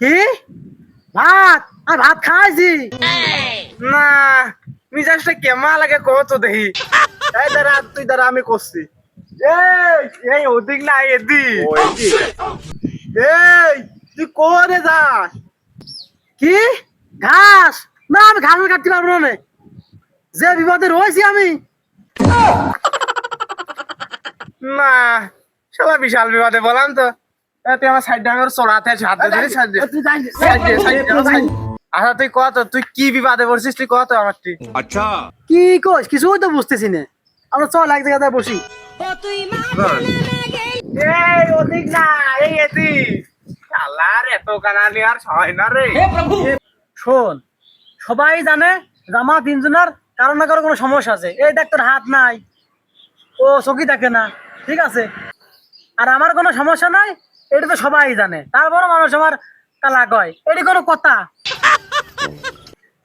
কি? ভাত? আর ভাত খাইছি। না মিজাজটা কেমন লাগে কত দেখি। এই দাঁড়া তুই দাঁড়া আমি করছি। এই এই ওদিক না এদিক। এই তুই কোনে যাস? কি? ঘাস? না আমি ঘাস কাটতে পারব না যে বিপদে রয়েছি আমি। না সবাই বিশাল বিপদে বললাম তো। তুই আচ্ছা, তুই কি বিবাদে পড়ছিস তুই আচ্ছা। কি তো বুঝতেছি না। শোন সবাই জানে জামা তিনজনের কারও না কারও কোনো সমস্যা আছে। এই দেখ তোর হাত নাই। ও চকি থাকে না। ঠিক আছে। আর আমার কোনো সমস্যা নাই এটা তো সবাই জানে। তারপরও মানুষ আমার কালা কয়। এটি কোনো কথা।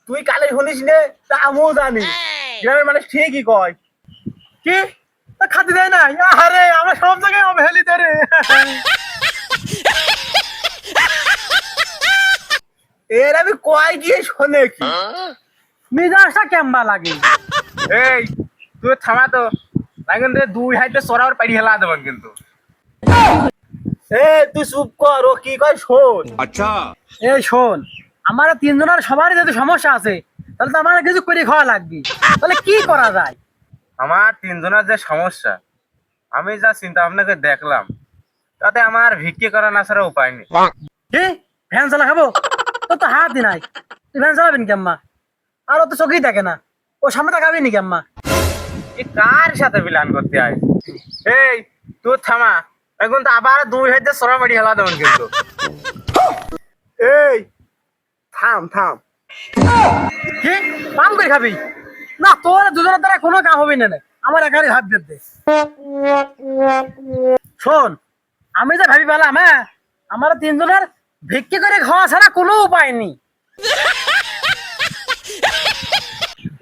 তুই কালে শুনিস নে, তা আমিও জানি। গ্রামের মানুষ ঠিকই কয়। কি? তা খাতে দেয় না। আরে আমরা সব জায়গায় অবহেলিত রে। এর আমি কয় গিয়ে শোনে কি? মিজাজটা কেমবা লাগে? এই, তুই থামা তো। না কিন্তু দুই হাইতে চড়াবার পারি হেলা দেবেন কিন্তু। তুই চুপ কর ও কি কয় শোন। আচ্ছা। এ শোন আমার তিনজনের সবারই যদি সমস্যা আছে তাহলে তো আমার কিছু করে খাওয়া লাগবে। তাহলে কি করা যায়? আমার তিনজনের যে সমস্যা আমি যা চিন্তা আপনাকে দেখলাম তাতে আমার ভিক্ষি করা না ছাড়া উপায় নেই। কি? ফ্যান চালা খাব? তো তো হাতই নাই। তুই ফ্যান চালাবেন কেম্মা আর ও তো চোখেই থাকে না। ও সামনে তাকাবি নি কেম্মা কার সাথে বিলান করতে আয়? এই তুই থামা। এখন তো আবার দুই হাতে চড়া বাড়ি হেলা দেবেন কিন্তু। এই থাম থাম। কি? পাম করে খাবি? না তোর দুজনের দ্বারা কোনো কাম হবে না। আমার একারই হাত দে শোন আমি যে ভাবি পেলাম হ্যাঁ আমার তিনজনের ভিক্ষি করে খাওয়া ছাড়া কোনো উপায় নেই।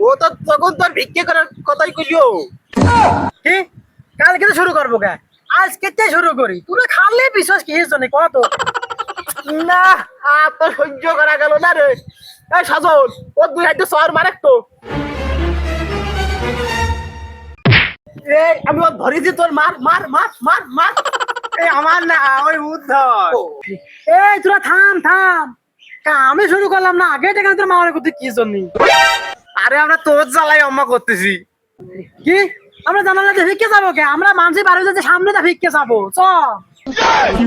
ও তো তখন তোর ভিক্ষি করার কথাই কইও কি? কাল কিন্তু শুরু করব কে? আজ কেটে শুরু করি। তুই খালে বিশ্বাস কি জন্য কত? না আর তো সহ্য করা গেল না রে। এই সাজল ও দুই হাতে চর মারেক তো এই আমি ওর ধরেছি তোর মার মার মার মার মার। এই আমার না ওই উদ্ধর। এই তোরা থাম থাম। আমি শুরু করলাম না আগে থেকে তোর মামার করতে কি জন্য? আরে আমরা তোর জ্বালাই অম্মা করতেছি। কি? আমরা জানালা দিয়ে ফিকে যাব কে আমরা মানুষ বাড়ি যাতে সামনে দিয়ে ফিকে যাব চ কি